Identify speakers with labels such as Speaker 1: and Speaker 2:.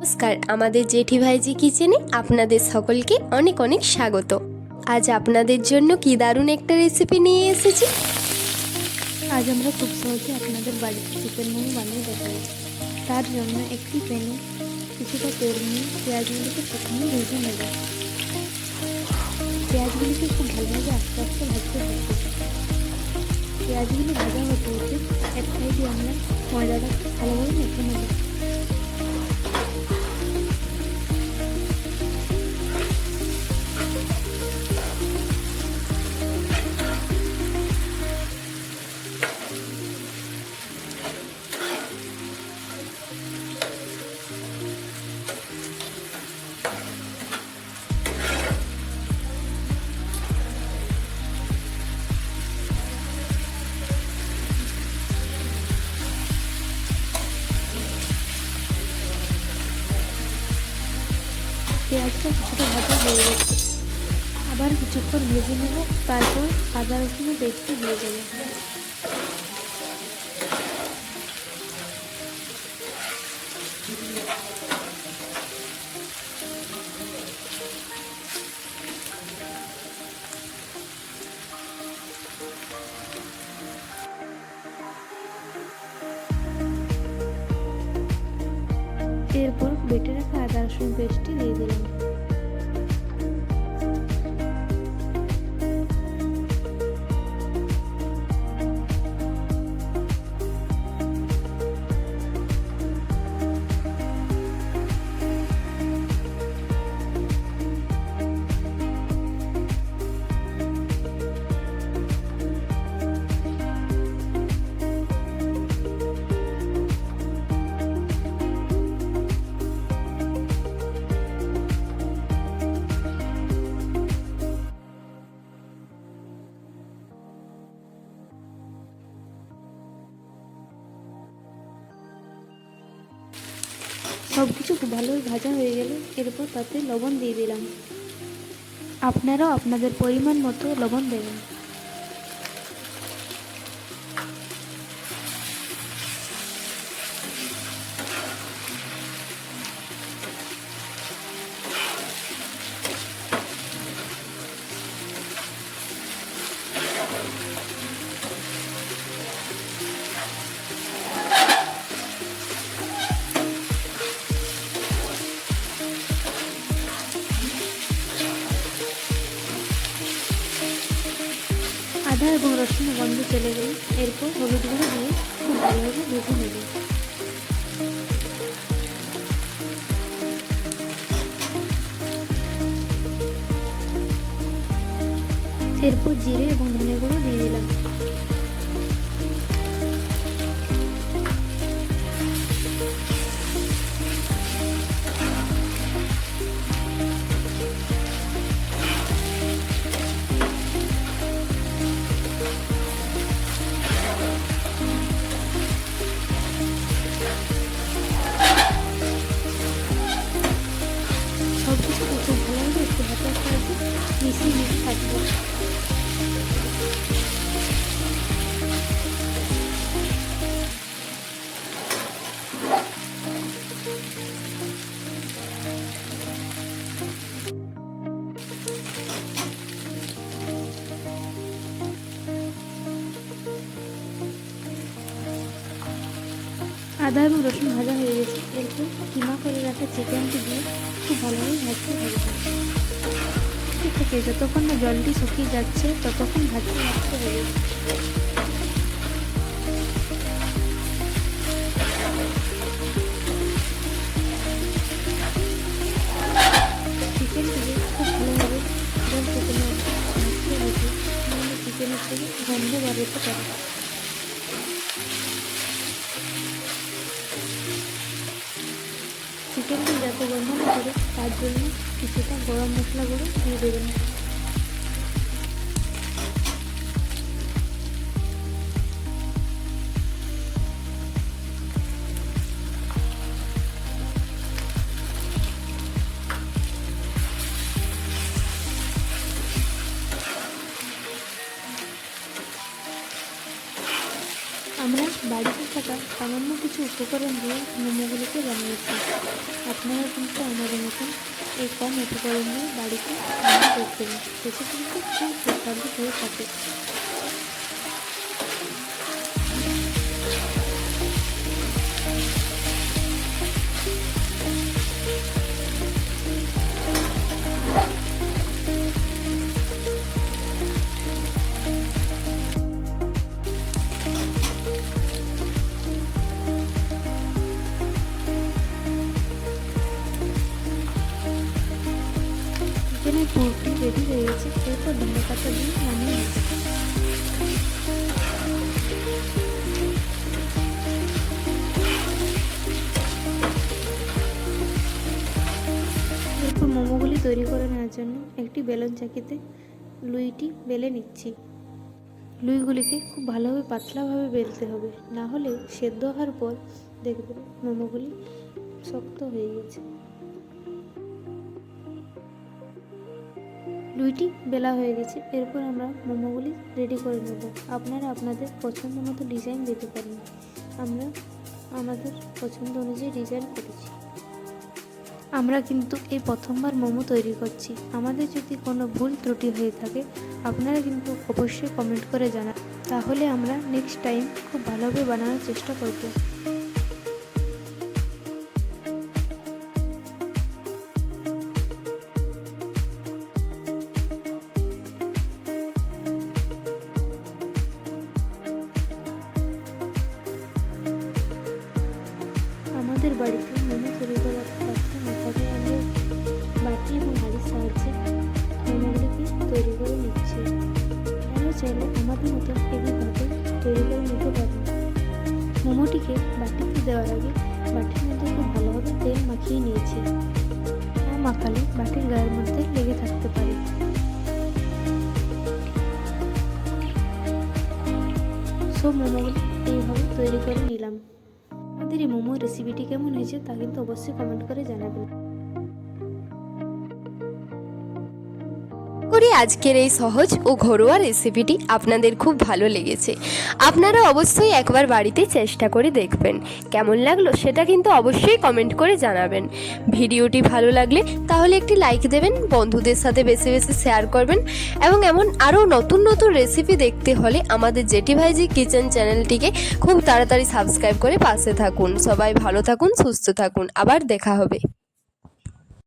Speaker 1: নমস্কার, আমাদের জেঠি ভাইজি কিচেনে আপনাদের সকলকে অনেক অনেক স্বাগত। আজ আপনাদের জন্য কি দারুণ একটা রেসিপি নিয়ে এসেছি?
Speaker 2: আজ আমরা খুব সহজে আপনাদের বাড়িতে চিকেন মোমো বানিয়ে দেখাবো। তার জন্য একটি প্যানে কিছুটা তেল নিয়ে পেঁয়াজগুলিকে প্রথমে ভেজে নেব। পেঁয়াজগুলিকে খুব ভালোভাবে আস্তে আস্তে ভাজতে থাকবে পেঁয়াজগুলি ভাজা হতে হতে এক সাইডে আমরা ময়দাটা ভালোভাবে মেখে নেব। পেঁয়াজটা কিছুটা ভাজা হয়ে গেছে। আবার কিছুক্ষণ ভেজে নেব, তারপর আদা রসুনের পেস্টটি দিয়ে দেবো। এরপর বেটে রাখা রসুন পেস্টটি দিয়ে দিলাম। সব কিছু ভালোভাবে ভাজা হয়ে গেলে। এরপর তাতে লবণ দিয়ে দিলাম। আপনারাও আপনাদের পরিমাণ মতো লবণ দেবেন। এবং রসুনের গন্ধ চলে গেলে। এরপর হলুদ গুঁড়ো দিয়ে খুব ভালোভাবে ভেজে নেব। এরপর জিরে এবং ধনে গুঁড়ো আদা এবং রসুন ভাজা হয়ে গেছে। এরপর কিমা করে রাখা চিকেনটি দিয়ে খুব ভালোভাবে ভাজতে ঠিক আছে যতক্ষণ না জলটি শুকিয়ে যাচ্ছে, ততক্ষণ ভাজতে রাখতে হবে। চিকেনটিকে খুব ভালোভাবে থেকে ভাজতে হবে। থেকে গন্ধ বাড়তে পারে। চিকেনটি যাতে গন্ধ না করে তার জন্য কিছুটা গরম মশলা গুঁড়ো দিয়ে দেবেন। বাড়িতে থাকা সামান্য কিছু উপকরণ দিয়ে মোমোগুলিকে বানিয়েছি। আপনারা কিন্তু আমাদের মতন এই কম উপকরণ দিয়ে বাড়িতে রান্না করতে পারেন সেটা কিন্তু খুব সুস্বাদু হয়ে থাকে। মোমোগুলি তৈরি করে নেওয়ার জন্য একটি বেলন চাকিতে লুইটি বেলে নিচ্ছি। লুইগুলিকে খুব ভালোভাবে পাতলাভাবে বেলতে হবে, না হলে সেদ্ধ হওয়ার পর দেখবেন মোমোগুলি শক্ত হয়ে গেছে। লুইটি বেলা হয়ে গেছে, এরপর আমরা মোমোগুলি রেডি করে নেব। আপনারা আপনাদের পছন্দ মতো ডিজাইন দিতে পারেন। আমরা আমাদের পছন্দ অনুযায়ী ডিজাইন করেছি। আমরা কিন্তু এই প্রথমবার মোমো তৈরি করছি। আমাদের যদি কোনো ভুল ত্রুটি হয়ে থাকে, আপনারা কিন্তু অবশ্যই কমেন্ট করে জানান। তাহলে আমরা নেক্সট টাইম খুব ভালোভাবে বানানোর চেষ্টা করব। আমাদের বাড়িতে মোমো তৈরি করার না থাকলে আমরা বাটি এবং হাড়ির সাহায্যে মোমোগুলিকে তৈরি করে নিচ্ছি। আমরা চাইলে আমাদের মতো এইভাবে তৈরি করে নিতে পারি? মোমোটিকে বাটিতে দেওয়ার আগে বাটির মধ্যে খুব ভালোভাবে তেল মাখিয়ে নিয়েছি। না মাখালে বাটির গায়ের মধ্যে লেগে থাকতে পারে। সব মোমোগুলি এইভাবে তৈরি করে নিলাম। আমাদের এই মোমো রেসিপিটি কেমন হয়েছে তা কিন্তু অবশ্যই কমেন্ট করে জানাবেন।
Speaker 1: করি আজকের এই সহজ ও ঘরোয়া রেসিপিটি আপনাদের খুব ভালো লেগেছে। আপনারা অবশ্যই একবার বাড়িতে চেষ্টা করে দেখবেন। কেমন লাগল সেটা কিন্তু অবশ্যই কমেন্ট করে জানাবেন। ভিডিওটি ভালো লাগলে তাহলে একটি লাইক দেবেন, বন্ধুদের সাথে বেশি বেশি শেয়ার করবেন এবং এমন আরও নতুন নতুন রেসিপি দেখতে হলে আমাদের জেটি ভাইজি কিচেন চ্যানেলটিকে খুব তাড়াতাড়ি সাবস্ক্রাইব করে পাশে থাকুন। সবাই ভালো থাকুন, সুস্থ থাকুন। আবার দেখা হবে।